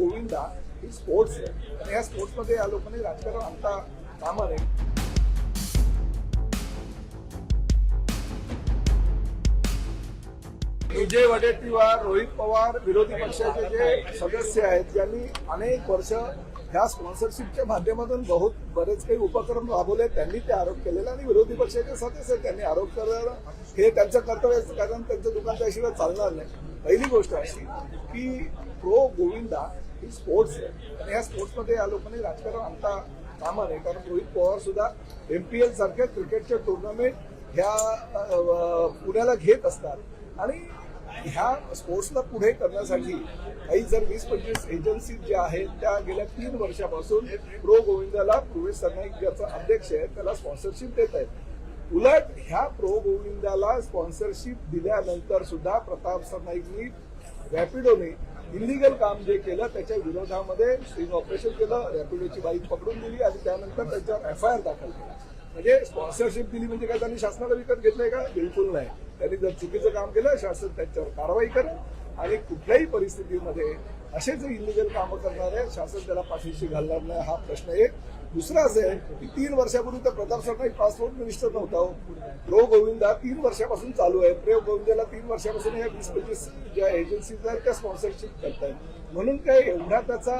गोविंदा ही sports आहे. आणि या स्पोर्ट्समध्ये या लोकांनी राजकारण आणता कामा नये विजय वडेट्टीवार रोहित पवार विरोधी पक्षाचे जे सदस्य आहेत ज्यांनी अनेक वर्ष ह्या स्पॉन्सरशिपच्या माध्यमातून बहुत बरेच काही उपक्रम राबवले त्यांनी ते आरोप केलेला आणि विरोधी पक्षाचे सदस्य त्यांनी आरोप करणं हे त्यांचं कर्तव्य असतं कारण त्यांचं दुकान त्याशिवाय चालणार नाही. पहिली गोष्ट अशी की प्रो गोविंदा ही स्पोर्ट्स आहे. आणि ह्या स्पोर्ट्समध्ये या लोकांनी राजकारण आणता कामा नये कारण रोहित पवार सुद्धा एमपीएल सारख्या क्रिकेटच्या टुर्नामेंट ह्या पुण्याला घेत असतात. आणि ह्या स्पोर्ट्सला पुढे करण्यासाठी काही जर वीस पंचवीस एजन्सी ज्या आहेत त्या गेल्या तीन वर्षापासून प्रो गोविंदाला प्रवेश सरनाईक ज्याचा अध्यक्ष आहे त्याला स्पॉन्सरशिप देत आहेत. उलट ह्या प्रो गोविंदाला स्पॉन्सरशिप दिल्यानंतर सुद्धा प्रताप सरनाईकनी रॅपिडोने इलिगल काम जे केलं त्याच्या विरोधामध्ये स्ट्रिंग ऑपरेशन केलं रॅपिडोची बाईक पकडून दिली आणि त्यानंतर त्याच्यावर एफ आय आर दाखल केला. म्हणजे स्पॉन्सरशिप दिली म्हणजे काय त्यांनी शासनाला विकत घेतलंय का? बिलकुल नाही. त्यांनी जर चुकीचं काम केलं शासन त्यांच्यावर कारवाई करेल आणि कुठल्याही परिस्थितीमध्ये असे जे इलिगल कामं करणारे शासन त्याला पाठीशी घालणार नाही हा प्रश्न एक. दुसरा असं आहे की तीन वर्षापूर्वी तर प्रताप सरनाईक पासपोर्ट मिनिस्टर नव्हता हो. प्रो गोविंदा तीन वर्षापासून चालू आहे. प्रो गोविंदाला तीन वर्षापासून या वीस पंचवीस ज्या एजन्सीज आहेत त्या स्पॉन्सरशिप करतायत. म्हणून काय एवढा त्याचा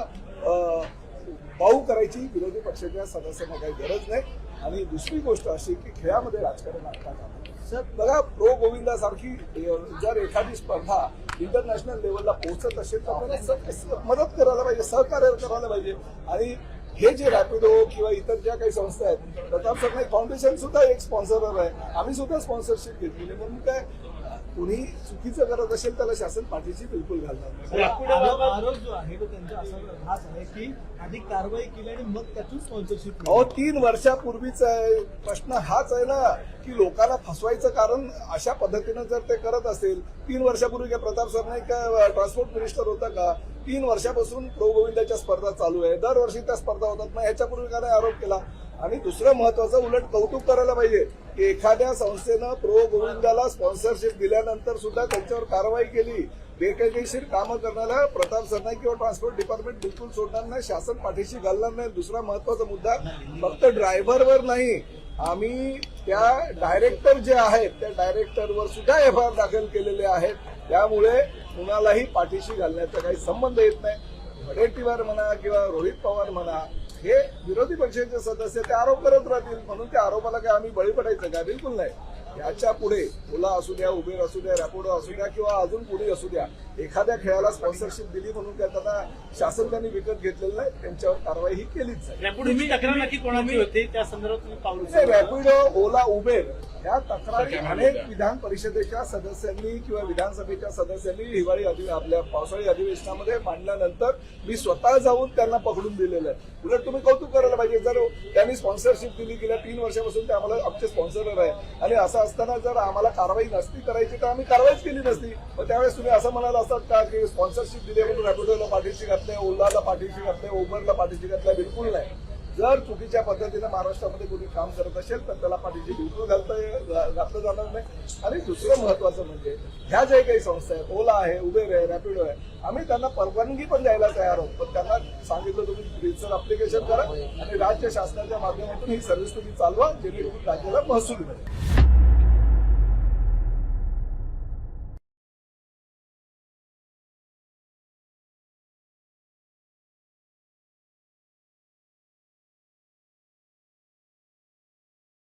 पाऊ करायची विरोधी पक्षाच्या सदस्यांना काही गरज नाही. आणि दुसरी गोष्ट अशी की खेळामध्ये राजकारण आणता बघा प्रो गोविंदा सारखी जर एखादी स्पर्धा इंटरनॅशनल लेवलला पोहोचत असेल तर आपल्याला मदत करायला पाहिजे सहकार्य करायला पाहिजे. आणि हे जे रॅपिडो किंवा इतर ज्या काही संस्था आहेत प्रताप सरनाईक फाउंडेशन सुद्धा एक स्पॉन्सर आहे. आम्ही सुद्धा स्पॉन्सरशिप घेतलेली म्हणून काय कुणी चुकीचं करत असेल त्याला शासन पाठीशी बिलकुल घालणार नाही. आरोप आरोप जो आहे तो त्यांचा असा हाच आहे की आधी कारवाई केली आणि मग त्यातून स्पॉन्सरशिप अहो तीन वर्षापूर्वीच आहे. प्रश्न हाच आहे ना की लोकांना फसवायचं कारण अशा पद्धतीनं जर ते करत असेल तीन वर्षापूर्वी काय प्रताप सरनाईक का ट्रान्सपोर्ट मिनिस्टर होता का तीन वर्षापासून प्रो गोविंदाच्या स्पर्धा चालू आहे. दरवर्षी त्या स्पर्धा होतात. मग ह्याच्यापूर्वी का नाही आरोप केला? आणि दुसरं महत्वाचं उलट कौतुक करायला पाहिजे की एखाद्या संस्थेनं प्रो गोविंदाला स्पॉन्सरशिप दिल्यानंतर सुद्धा त्यांच्यावर कारवाई केली. बेकायदेशीर कामं करण्याला प्रताप सरनाईक किंवा ट्रान्सपोर्ट डिपार्टमेंट बिलकुल सोडणार नाही शासन पाठीशी घालणार नाही. दुसरा महत्त्वाचा मुद्दा फक्त ड्रायव्हरवर नाही. आम्ही त्या डायरेक्टर जे आहेत त्या डायरेक्टरवर सुद्धा एफ आय आर दाखल केलेले आहेत. त्यामुळे कुणालाही पाठीशी घालण्याचा काही संबंध येत नाही. वडेट्टीवार म्हणा किंवा रोहित पवार म्हणा हे विरोधी पक्षाचे सदस्य ते आरोप करत राहतील. म्हणून त्या आरोपाला काय आम्ही बळी पडायचं का? बिलकुल नाही. याच्यापुढे ओला असू द्या उबेर असू द्या रॅपिडो असू द्या किंवा अजून पुढे असू द्या एखाद्या खेळाला स्पॉन्सरशिप दिली म्हणून काय त्यांना शासन त्यांनी विकत घेतलेलं नाही त्यांच्यावर कारवाई ही केलीच त्या उचललं? रॅपिडो ओला उबेर या तक्रारी अनेक विधान परिषदेच्या सदस्यांनी किंवा विधानसभेच्या सदस्यांनी हिवाळी अधि आपल्या पावसाळी अधिवेशनामध्ये मांडल्यानंतर मी स्वतः जाऊन त्यांना पकडून दिलेलं आहे. उलट तुम्ही कौतुक करायला पाहिजे. जर त्यांनी स्पॉन्सरशिप दिली गेल्या तीन वर्षापासून ते आम्हाला आमचे स्पॉन्सर आहे. आणि असं असताना जर आम्हाला कारवाई नसती करायची तर आम्ही कारवाईच केली नसती. मग त्यावेळेस तुम्ही असं म्हणाला असतात का की स्पॉन्सरशिप दिली म्हणून रॅपिडोला पाठीशी घातले ओलाला पाठीशी घातले उबरला पाठीशी घातल्या? बिलकुल नाही. जर चुकीच्या पद्धतीने महाराष्ट्रामध्ये कोणी काम करत असेल तर त्याला पाठीची भिंतू घालता घातलं जाणार नाही. आणि दुसरं महत्वाचं म्हणजे ह्या ज्या काही संस्था आहेत ओला आहे उबेर आहे रॅपिडो आहे आम्ही त्यांना परवानगी पण द्यायला तयार आहोत. पण त्यांना सांगितलं तुम्ही रितसर अप्लिकेशन करा आणि राज्य शासनाच्या माध्यमातून ही सर्व्हिस तुम्ही चालवा जेणेकरून राज्याला महसूल मिळेल.